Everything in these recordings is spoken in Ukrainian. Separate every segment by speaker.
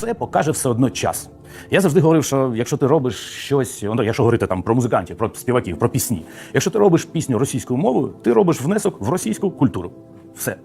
Speaker 1: це покаже все одно час. Я завжди говорив, що якщо ти робиш щось, ну, якщо говорити там про музикантів, про співаків, про пісні, якщо ти робиш пісню російською мовою, ти робиш внесок в російську культуру. Все.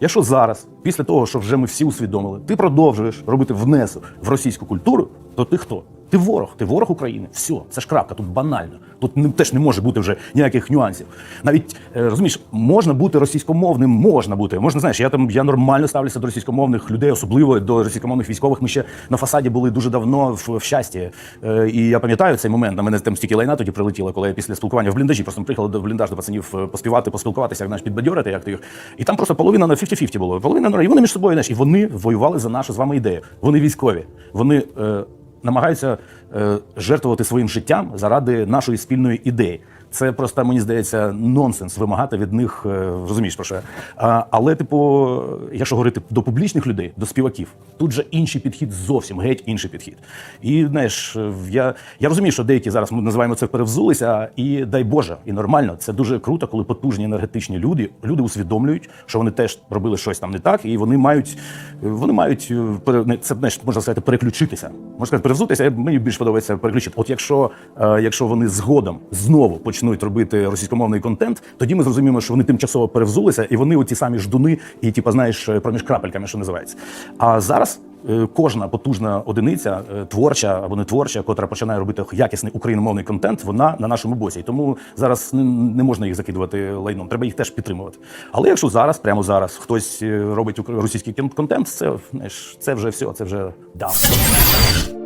Speaker 1: Якщо зараз, після того, що вже ми всі усвідомили, ти продовжуєш робити внесок в російську культуру, то ти хто? Ти ворог, ти ворог України. Все, це ж крапка, тут банально. Тут не, теж не може бути вже ніяких нюансів. Навіть е, розумієш, можна бути російськомовним, можна бути. Можна, знаєш, я там я нормально ставлюся до російськомовних людей, особливо до російськомовних військових. Ми ще на фасаді були дуже давно в, в щасті. Е, і я пам'ятаю цей момент. На мене там стільки лайна тоді прилетіло, коли я після спілкування в бліндажі просто приїхали до бліндаж до пацанів е, поспівати, поспілкуватися, як знаєш, підбадьорити, як ти їх. І там просто половина на 50-50 було. Половина на і вони між собою, знаєш, і вони воювали за нашу з вами ідею. Вони військові. Вони. Е, намагаються е, жертвувати своїм життям заради нашої спільної ідеї. Це просто мені здається нонсенс вимагати від них, е, розумієш про що. я? Але, типу, якщо говорити до публічних людей, до співаків, тут же інший підхід, зовсім геть інший підхід. І знаєш, я, я розумію, що деякі зараз ми називаємо це перевзулися, і дай Боже, і нормально. Це дуже круто, коли потужні енергетичні люди, люди усвідомлюють, що вони теж робили щось там не так, і вони мають, вони мають е, це знаєш, можна сказати, переключитися. Можна сказати, перевзутися. Мені більш подобається переключити. От якщо, е, якщо вони згодом знову почнуть робити російськомовний контент, тоді ми зрозуміємо, що вони тимчасово перевзулися, і вони оті самі ждуни, і типу, знаєш, е, проміж крапельками, що називається. А зараз. е, Кожна потужна одиниця, е, творча або не творча, котра починає робити якісний україномовний контент, вона на нашому боці. І тому зараз не, можна їх закидувати лайном. Треба їх теж підтримувати. Але якщо зараз, прямо зараз, хтось робить російський контент, це знаєш, це вже все, це вже дав.